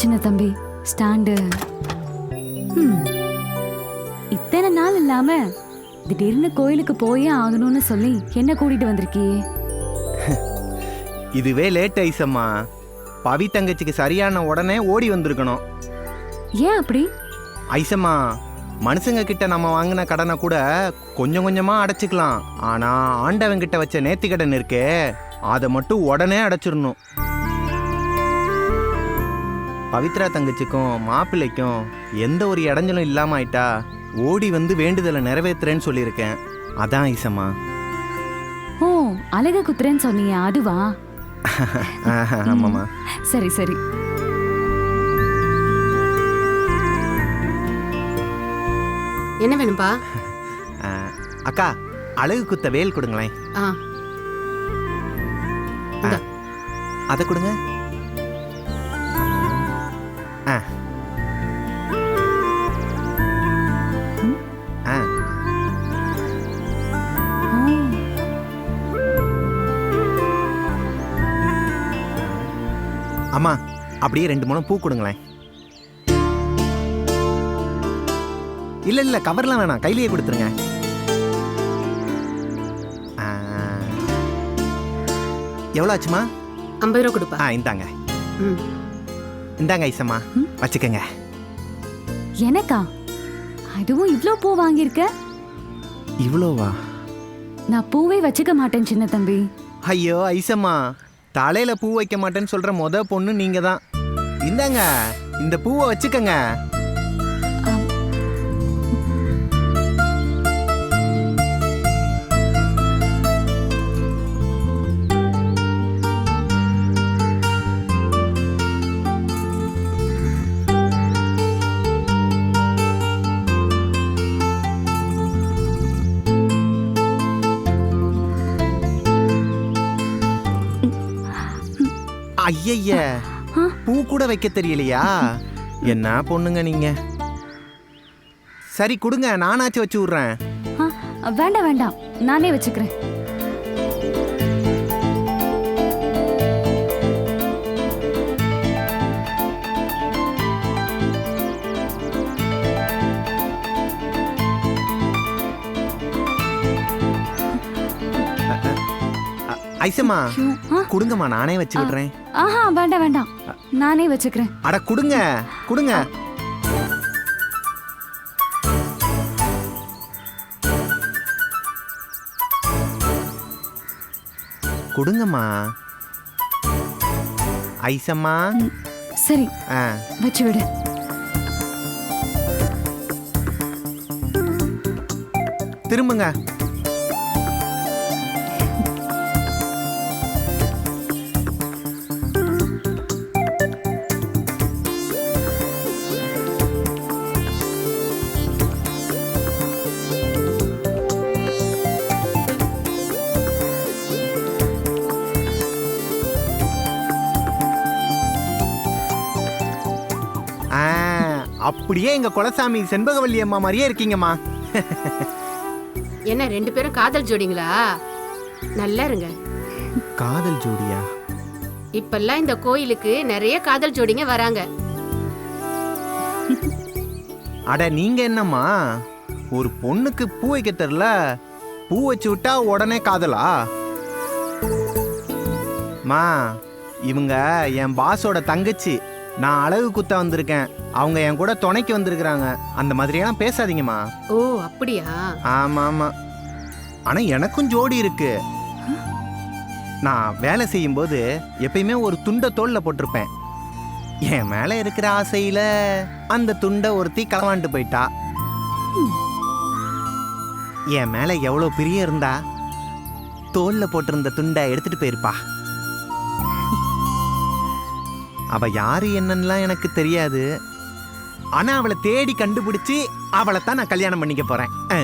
சின்ன தம்பி ஸ்டாண்டு. இத்தனை நாள் இல்லாம திடீர்னு கோயிலுக்கு போயே ஆகணும்னு சொல்லி என்ன கூட்டிட்டு வந்திருக்கியே? இதுவே லேட் ஐசம்மா பவி தங்கச்சிக்கு சரியான உடனே ஓடி வந்திருக்கணும். ஏன் அப்படி? ஐசம்மா மனுஷங்க கிட்ட நம்ம வாங்கின கடனை கூட கொஞ்சம் கொஞ்சமா அடைச்சிக்கலாம். ஆனா ஆண்டவன் கிட்ட வச்ச நேர்த்தி கடன் இருக்கே அதை மட்டும் உடனே அடைச்சிடணும். பவித்ரா தங்கச்சிக்கும் மாப்பிள்ளைக்கும் எந்த ஒரு இடைஞ்சலும் இல்லாம ஆயிட்டா ஓடி வந்து வேண்டுதலை நிறைவேத்துறேன்னு சொல்லியிருக்கேன். அதான் ஐசம்மா. ஓ அழக குத்துறேன்னு சொன்னியே அதுவா? ஆமாம்மா. சரி சரி. என்ன வேணும்பா? ஆ, அக்கா அழகு குத்த வேல் கொடுங்களேன். அதை கொடுங்க. அம்மா அப்படியே ரெண்டு மூணம் பூ கொடுங்களேன். இல்ல இல்ல கவர்லாம் வேணாம். கையிலேயே கொடுத்துருங்க. எவ்வளோ ஆச்சுமா ஐம்பது ரூபா கொடுப்பா. ஆ இந்தாங்க. ம். இந்தாங்க ஐசம்மா. வச்சுக்கோங்க. எனக்கா? அதுவும் இவ்ளோ பூ வாங்கியிருக்க? இவ்வளோவா நான் பூவே வச்சுக்க மாட்டேன் சின்ன தம்பி. ஐயோ ஐசம்மா. தலையில பூ வைக்க மாட்டேன்னு சொல்ற மொத பொண்ணு நீங்க தான் இந்தாங்க இந்த பூவை வச்சுக்கங்க. ஆ. பூ கூட வைக்க தெரியலையா? என்ன பொண்ணுங்க நீங்க? சரி கொடுங்க. நானாச்சும் வச்சு விட்றேன். வேண்டாம் வேண்டாம். நானே வச்சுக்கிறேன். ஐசம்மா கொடுங்கம்மா நானே வச்சு விடுறேன் ஆஹா வேண்டாம் வேண்டாம். நானே வச்சுக்கிறேன். அட கொடுங்க கொடுங்க. கொடுங்கம்மா. ஐசம்மா. சரி. ஆ. வச்சு விடு திரும்புங்க. அப்படியே எங்க குலசாமி செண்பகவல்லி அம்மா மாதிரியே இருக்கீங்கம்மா. என்ன ரெண்டு பேரும் காதல் ஜோடிங்களா? நல்லா இருங்க. காதல் ஜோடியா? இப்பெல்லாம் இந்த கோயிலுக்கு நிறைய காதல் ஜோடிங்க வராங்க. அட நீங்க என்னம்மா? ஒரு பொண்ணுக்கு பூ வைக்க தெரியல பூ வச்சு விட்டா உடனே காதலா? மா இவங்க என் பாஸோட தங்கச்சி. நான் அழகு குத்த வந்திருக்கேன். அவங்க என் கூட துணைக்கு வந்திருக்கிறாங்க. அந்த மாதிரியெல்லாம் பேசாதீங்கம்மா. ஓ அப்படியா? ஆமா ஆமா ஆனா எனக்கும் ஜோடி இருக்கு. நான் வேலை செய்யும்போது எப்பயுமே ஒரு துண்டை தோல்ல போட்டிருப்பேன். என் மேல இருக்கிற ஆசையில அந்த துண்டை ஒருத்தி களவாண்டு போயிட்டா. என் மேல எவ்வளவு பிரியம் இருந்தா தோல்ல போட்டிருந்த துண்டை எடுத்துட்டு போயிருப்பா. அவ யாரு என்னன்னுலாம் எனக்கு தெரியாது. ஆனா அவளை தேடி கண்டுபிடிச்சு அவளை தான் நான் கல்யாணம் பண்ணிக்க போறேன். ஆ.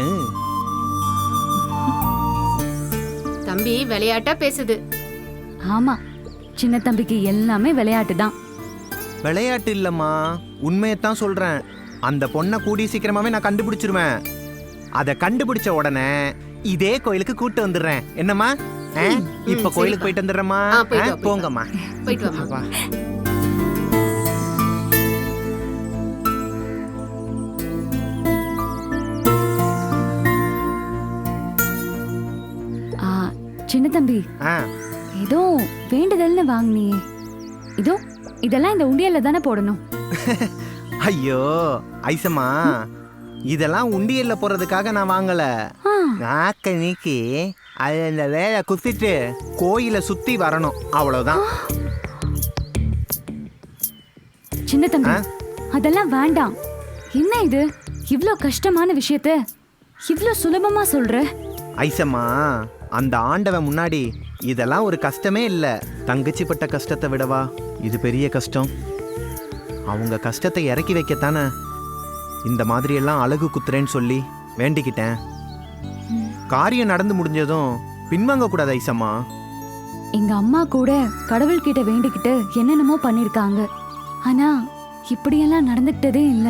தம்பி விளையாட்டா பேசுது. ஆமா சின்ன தம்பிக்கு எல்லாமே விளையாட்டு தான். விளையாட்டு இல்லம்மா உண்மையத்தான் சொல்றேன். அந்த பொண்ணை கூடி சீக்கிரமாவே நான் கண்டுபிடிச்சிருவேன். அதை கண்டுபிடிச்ச உடனே இதே கோயிலுக்கு கூட்டு வந்துடுறேன். என்னம்மா? இப்ப கோயிலுக்கு. போயிட்டு வந்துடுறேம்மா. போங்கம்மா. போயிட்டு வாமா சின்ன தம்பி. ஆ. ஏதோ வேண்டுதல்னு வாங்கினியே. இதோ இதெல்லாம் இந்த உண்டியல்ல தானே போடணும். ஐயோ ஐசம்மா இதெல்லாம் உண்டியல்ல போறதுக்காக நான் வாங்கல. நாக்க நீக்கி அது அந்த வேலை குத்திட்டு கோயிலை சுத்தி வரணும். அவ்வளவுதான். சின்ன தம்பி? அதெல்லாம் வேண்டாம். என்ன இது? இவ்ளோ கஷ்டமான விஷயத்த இவ்ளோ சுலபமா சொல்ற? ஐசம்மா அந்த ஆண்டவன் முன்னாடி இதெல்லாம் ஒரு கஷ்டமே இல்லை. தங்கச்சி பட்ட கஷ்டத்தை விடவா? இது பெரிய கஷ்டம். அவங்க கஷ்டத்தை இறக்கி வைக்கத்தானே? இந்த மாதிரி எல்லாம் அழகு குத்துறேன்னு சொல்லி வேண்டிக்கிட்டேன். காரியம் நடந்து முடிஞ்சதும் பின்வாங்க கூடாது ஐசம்மா எங்க அம்மா கூட கடவுள்கிட்ட வேண்டிக்கிட்டு என்னென்னமோ பண்ணிருக்காங்க. ஆனா இப்படியெல்லாம் நடந்துக்கிட்டதே இல்ல.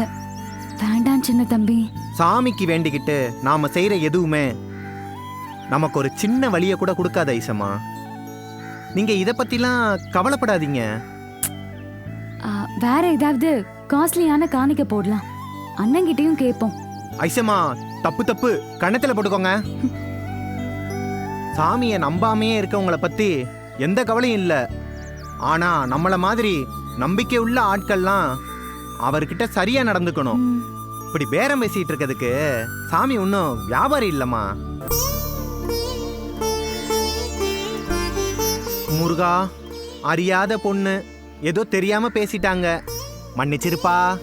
வேண்டாம் சின்ன தம்பி. சாமிக்கு வேண்டிக்கிட்டு நாம செய்யற எதுவுமே நமக்கு ஒரு சின்ன வழியை கூட கொடுக்காத ஐசம்மா. நீங்க இதை பத்திலாம் கவலைப்படாதீங்க. வேற ஏதாவது காஸ்ட்லியான காணிக்க போடலாம். அண்ணங்கிட்டயும் கேட்போம் ஐசம்மா தப்பு தப்பு. கண்ணத்துல போட்டுக்கோங்க. சாமியை நம்பாமையே இருக்கவங்கள பத்தி எந்த கவலையும் இல்லை. ஆனா நம்மள மாதிரி நம்பிக்கை உள்ள ஆட்கள்லாம் அவர்கிட்ட சரியா நடந்துக்கணும். இப்படி பேரம் பேசிட்டு இருக்கிறதுக்கு சாமி ஒன்றும் வியாபாரி இல்லம்மா. முருகா அறியாத பொண்ணு. ஏதோ தெரியாம பேசிட்டாங்க. மன்னிச்சிருப்பா.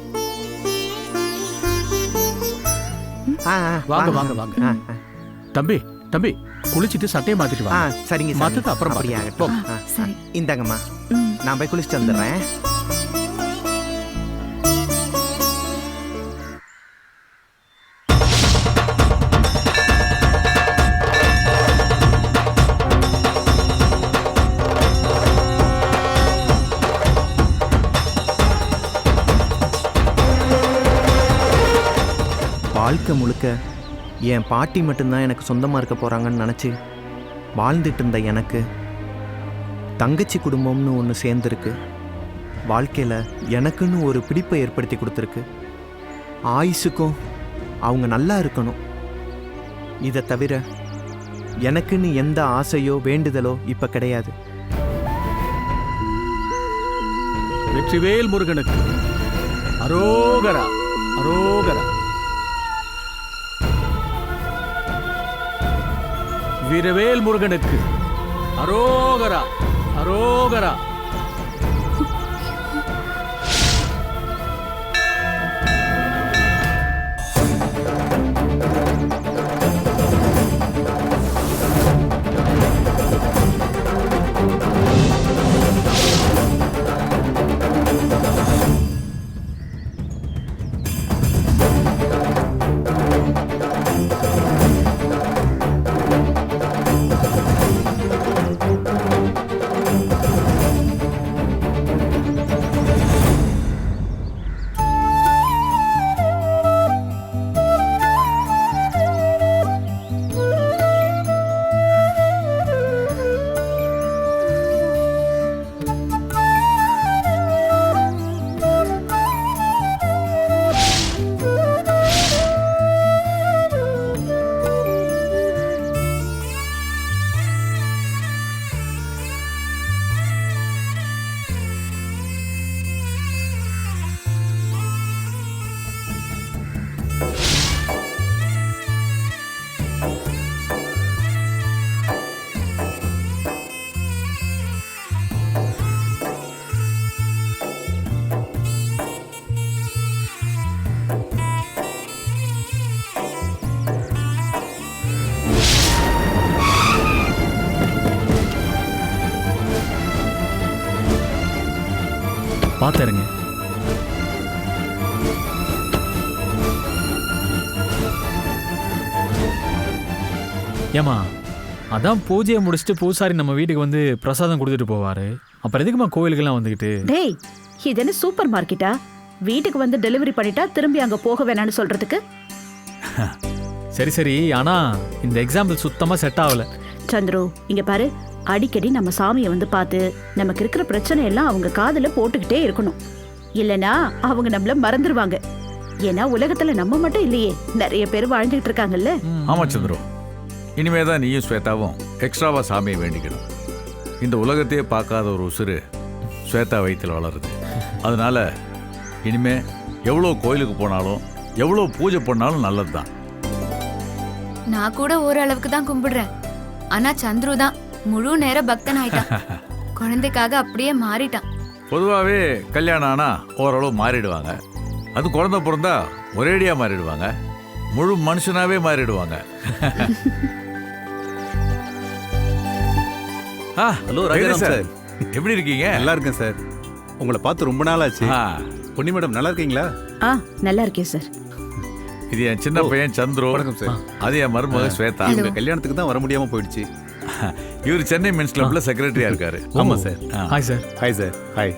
ஆ, ஆ, வாங்க வாங்க. வாங்க ஆ. தம்பி தம்பி குளிச்சிட்டு சட்டையை மாத்திட்டு ஆ வாங்க சரிங்க. சாமி. மத்தத அப்புறம் அப்படியே? பார்த்துக்கலாம். ஆகட்டும். ஆ, சரி. இந்தாங்கம்மா. நான் போய் குளிச்சுட்டு வந்துடுறேன். வாழ்க்கை முழுக்க என் பாட்டி மட்டும்தான் எனக்கு சொந்தமாக இருக்க போகிறாங்கன்னு நினச்சி வாழ்ந்துட்டு இருந்த எனக்கு தங்கச்சி குடும்பம்னு ஒன்று சேர்ந்துருக்கு. வாழ்க்கையில் எனக்குன்னு ஒரு பிடிப்பை ஏற்படுத்தி கொடுத்துருக்கு. ஆயுசுக்கும் அவங்க நல்லா இருக்கணும். இதை தவிர எனக்குன்னு எந்த ஆசையோ வேண்டுதலோ இப்போ கிடையாது. வெற்றிவேல் முருகனுக்கு அரோகரா அரோகரா. வீரவேல் முருகனுக்கு. அரோகரா அரோகரா. ஏமா அதான் பூஜையை முடிச்சுட்டு பூசாரி நம்ம வீட்டுக்கு வந்து பிரசாதம் கொடுத்துட்டு போவாரு. அப்புறம் எதுக்குமா கோயிலுக்கெல்லாம் வந்துக்கிட்டு? டேய் இது என்ன சூப்பர் மார்க்கெட்டா? வீட்டுக்கு வந்து டெலிவரி பண்ணிட்டா திரும்பி அங்க போக வேணாம்னு சொல்றதுக்கு? சரி சரி ஆனா இந்த எக்ஸாம்பிள் சுத்தமா செட் ஆகல. சந்துரு இங்க பாரு அடிக்கடி நம்ம சாமியை வந்து பார்த்து நமக்கு இருக்கிற பிரச்சனை எல்லாம் அவங்க காதுல போட்டுக்கிட்டே இருக்கணும். இல்லனா அவங்க நம்மள மறந்துடுவாங்க ஏன்னா உலகத்துல நம்ம மட்டும் இல்லையே நிறைய பேர் வாழ்ந்துகிட்டு இருக்காங்கல்ல? ஆமா சந்திரு. இனிமே தான் நீயும் ஸ்வேதாவும் எக்ஸ்ட்ராவா சாமியை வேண்டிக்கணும். இந்த உலகத்தையே பார்க்காத ஒரு உசுறு ஸ்வேதா வயிற்றில் வளருது. அதனால இனிமே எவ்வளோ கோயிலுக்கு போனாலும் எவ்வளோ பூஜை பண்ணாலும் நல்லது தான் நான் கூட ஓரளவுக்கு தான் கும்பிடுறேன். ஆனா சந்துரு தான் முழு நேர பக்தன் ஆயிட்டான் குழந்தைக்காக அப்படியே மாறிட்டான். பொதுவாகவே கல்யாணம் ஆனால் ஓரளவு மாறிடுவாங்க. அது குழந்தை பிறந்தா ஒரேடியாக மாறிடுவாங்க. முழு மனுஷனாவே மாறிடுவாங்க. ஆ, ஹலோ ராஜாராம் சார். எப்படி இருக்கீங்க? நல்லா இருக்கேன் சார். உங்களை பார்த்து ரொம்ப நாள் ஆச்சு பொன்னி மேடம் நல்லா இருக்கீங்களா? ஆ நல்லா இருக்கேன் சார். இது என் சின்ன பையன் சந்துரு. வணக்கம் சார். அது என் மருமக ஸ்வேதா. உங்க கல்யாணத்துக்கு தான் வர முடியாம போயிடுச்சு. இவர் சென்னை மென்ஸ் கிளப்ல செக்ரட்டரியா இருக்காரு. ஆமா sir. Hi sir hi sir hi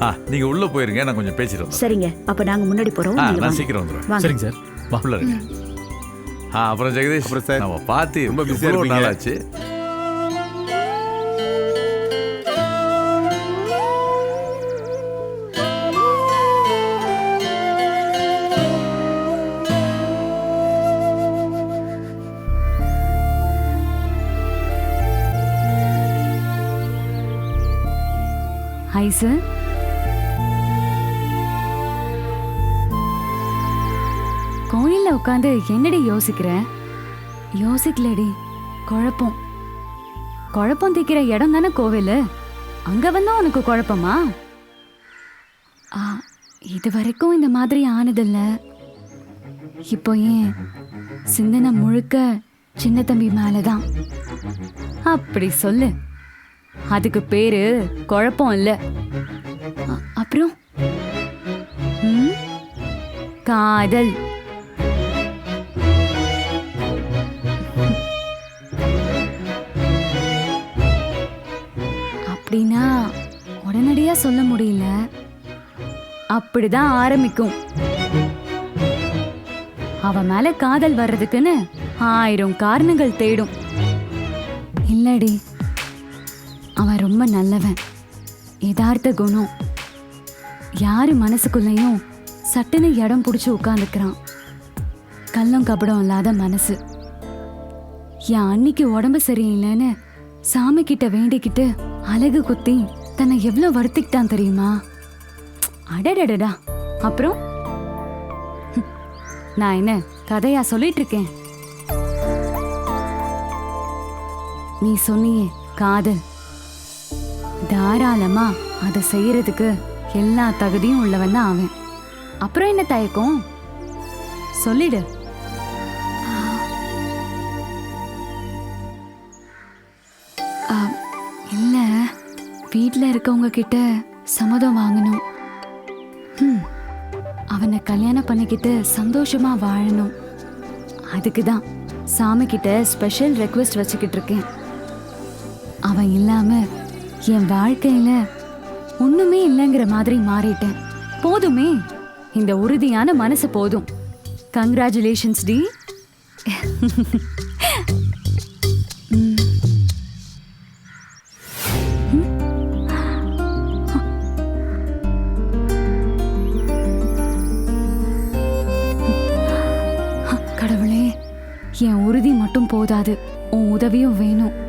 ஆ, நீங்க உள்ள போயிருங்க நான் கொஞ்சம் பேசிட்டு சரிங்க. அப்ப நாங்க முன்னாடி போறோம். நான் வாங்க. சீக்கிரம் வந்துடுவேன் வாங்க. சரிங்க சார் வா. உள்ள இருங்க. ஆ அப்புறம் ஜெகதீஷ் அப்புறம் சார், நம்ம பார்த்து ரொம்ப பிஸியாக இருப்பீங்க. நாளாச்சு? ஹாய் சார் கோயில்ல உட்காந்து என்னடி யோசிக்கிற? யோசிக்கலடி. குழப்பம். குழப்பம் தீக்கிற இடம் தானே கோவில்? அங்க வந்தா உனக்கு குழப்பமா? ஆ, இது வரைக்கும் இந்த மாதிரி ஆனதில்ல. இப்போ ஏன் சிந்தனை முழுக்க சின்ன தம்பி மேலதான்? அப்படி சொல்லு. அதுக்கு பேரு குழப்பம் இல்ல. அப்புறம்? காதல். அப்படின்னா உடனடியா சொல்ல முடியல. அப்படிதான் ஆரம்பிக்கும். அவ மேல காதல் வர்றதுக்குன்னு ஆயிரம் காரணங்கள் தேடும். இல்லடி. ரொம்ப நல்லவன். யதார்த்த குணம். யார் மனசுக்குள்ளேயும் சட்டுன்னு இடம் பிடிச்சி உட்காந்துக்கிறான் கள்ளம் கபடம் இல்லாத மனசு. என் அன்னைக்கு உடம்பு சரியில்லைன்னு சாமி கிட்ட வேண்டிக்கிட்டு அழகு குத்தி தன்னை எவ்வளவு வருத்திக்கிட்டான் தெரியுமா? அடடடடா. அப்புறம்? நான் என்ன கதையா சொல்லிட்டு இருக்கேன் நீ சொன்னியே காதல். தாராளமா அதை செய்யறதுக்கு எல்லா தகுதியும் உள்ளவன் தான் அவன். அப்புறம் என்ன தயக்கம்? சொல்லிடு. இல்லை வீட்டில் இருக்கவங்க கிட்ட சம்மதம் வாங்கணும். அவனை கல்யாணம் பண்ணிக்கிட்டு சந்தோஷமா வாழணும். அதுக்கு தான் சாமி கிட்ட ஸ்பெஷல் ரெக்வெஸ்ட் வச்சுக்கிட்டு இருக்கேன். அவன் இல்லாமல் என் வாழ்க்கையில ஒண்ணுமே இல்லைங்கிற மாதிரி மாறிட்டேன். போதுமே. இந்த உறுதியான மனசு போதும். கங்க்ராச்சுலேஷன்ஸ் டி. கடவுளே என் உறுதி மட்டும் போதாது. உன் உதவியும் வேணும்.